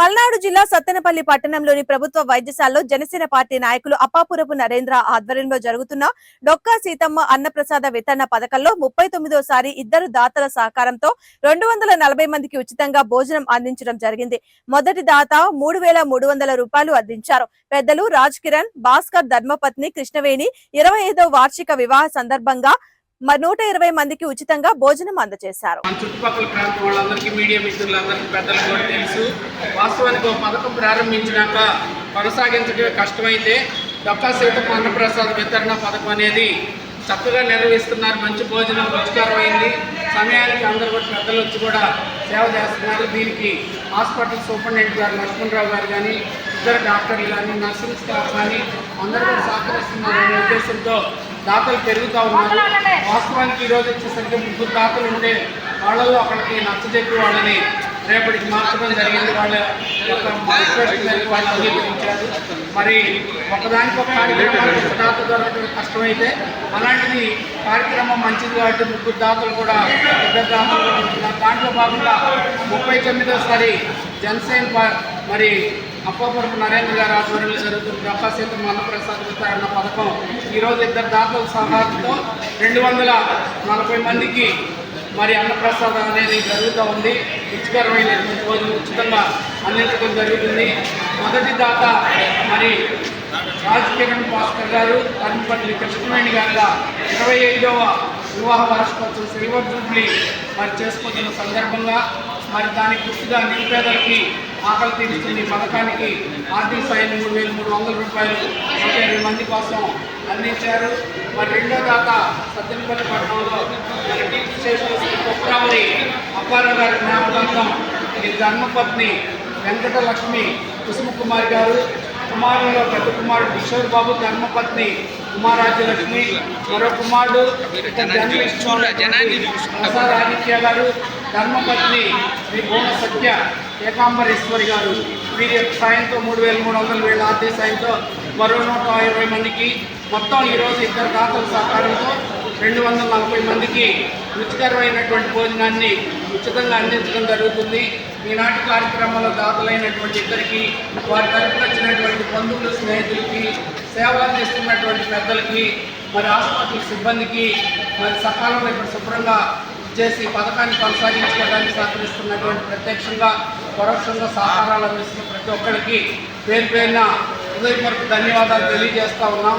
పల్నాడు జిల్లా సత్తెనపల్లి పట్టణంలోని ప్రభుత్వ వైద్యశాలలో జనసేన పార్టీ నాయకులు అప్పాపురపు నరేంద్ర ఆధ్వర్యంలో జరుగుతున్న డొక్కా సీతమ్మ అన్నప్రసాద వితరణ పథకంలో ముప్పై తొమ్మిదోసారి ఇద్దరు దాతల సహకారంతో రెండు వందల నలభై మందికి ఉచితంగా భోజనం అందించడం జరిగింది. మొదటి దాత మూడు వేల మూడు వందల రూపాయలు అందించారు. పెద్దలు రాజ్ కిరణ్ భాస్కర్ ధర్మపత్ని కృష్ణవేణి ఇరవై ఐదో వార్షిక వివాహ సందర్భంగా మరి నూట ఇరవై మందికి ఉచితంగా భోజనం అందజేశారు. మన చుట్టుపక్కల ప్రాంతం వాళ్ళందరికీ మీడియా మిత్రులందరికీ పెద్దలకు కూడా తెలుసు. వాస్తవానికి ఒక పథకం ప్రారంభించినాక కొనసాగించడమే కష్టమైతే డొక్కా సీతమ్మ అన్నప్రసాద్ వితరణ పథకం అనేది చక్కగా నిర్వహిస్తున్నారు. మంచి భోజనం రుచికరమైంది సమయానికి అందరూ కూడా పెద్దలు వచ్చి కూడా సేవ చేస్తున్నారు. దీనికి హాస్పిటల్ సూపరింటెండెంట్ గారు లక్ష్మణరావు గారు కానీ ఇద్దరు డాక్టర్లు కానీ నర్సింగ్ స్టాఫ్ కానీ అందరూ కూడా సహకరిస్తున్నారు అనే ఉద్దేశంతో దాతలు పెరుగుతూ ఉన్నారు. వాస్తవానికి ఈరోజు వచ్చేసరికి ముగ్గురు దాతలు ఉంటే వాళ్ళలో ఒకరికి నచ్చజెప్పి వాళ్ళని రేపటికి మార్చడం జరిగింది. వాళ్ళ యొక్క రిక్వెస్ట్ మేరకు వాళ్ళు అంగీకరించారు మరి ఒకదానికి ఒక కార్యక్రమానికి ఒక దాత దొరకడం కష్టమైతే అలాంటిది కార్యక్రమం మంచిది కాబట్టి ముగ్గురు దాతలు కూడా ఇద్దరు దాతలు కూడా దాంట్లో భాగంగా ముప్పై తొమ్మిదోసారి జనసేన మరి అప్పాపురపు నరేంద్ర గారి ఆధ్వర్యంలో జరుగుతున్న ప్రకాశితం అన్నప్రసాద్ వితరణ పథకం ఈరోజు ఇద్దరు దాతల సహాయంతో రెండు వందల నలభై మందికి మరి అన్నప్రసాదం అనేది జరుగుతూ ఉంది. రుచికరమైన భోజనం ఉచితంగా అందించడం జరుగుతుంది. మొదటి దాత మరి రాజ్ భాస్కర్ గారు కర్మపల్లి కృష్ణవేణి గారిగా ఇరవై ఐదవ వివాహ వార్షికోత్సవం సిల్వర్ జూబ్లీ మరి చేసుకుంటున్న సందర్భంగా మరి దానికి గుర్తుగా నిరుపేదలకి ఆకలి తీరుస్తుంది ఈ పథకానికి ఆర్థిక సాయం మూడు వేల మూడు వందల రూపాయలు నూట ఇరవై మంది కోసం అందించారు. మరి రెండో దాకా సత్యనపల్లి పట్టణంలో మన టీచర్ స్టేషన్ కుప్రావరి అప్పారావు గారి జ్ఞాపకార్థం ఈ ధర్మపత్ని వెంకటలక్ష్మి కుసుమ కుమార్ గారు కుమారుల్లో పెద్ద కుమారుడు కిషోర్ బాబు ధర్మపత్ని కుమారాజలక్ష్మి మరో కుమారుడు ప్రసాద్ ఆదిత్య గారు ధర్మపత్ని శ్రీ భువన సత్య ఏకాంబరేశ్వరి గారు. వీరి యొక్క సాయంతో మూడు వేల మూడు వందల వేల ఆర్థిక సాయంతో మరో నూట ఇరవై మందికి. మొత్తం ఈరోజు ఇద్దరు దాతల సహకారంతో రెండు వందల నలభై మందికి రుచికరమైనటువంటి భోజనాన్ని ఉచితంగా అందించడం జరుగుతుంది. ఈనాటి కార్యక్రమంలో దాతలైనటువంటి ఇద్దరికి వారి తరపున వచ్చినటువంటి బంధువులు స్నేహితులకి సేవలు అందిస్తున్నటువంటి పెద్దలకి మరి హాస్పిటల్ సిబ్బందికి మరి సకాలంలో ఇప్పుడు శుభ్రంగా చేసి పథకాన్ని కొనసాగించుకోవడానికి సహకరిస్తున్నటువంటి ప్రత్యక్షంగా పరోక్షంగా సహకారాలు అందిస్తున్న ప్రతి ఒక్కరికి పేరు పేరున హృదయపూర్వక ధన్యవాదాలు తెలియజేస్తా ఉన్నాం.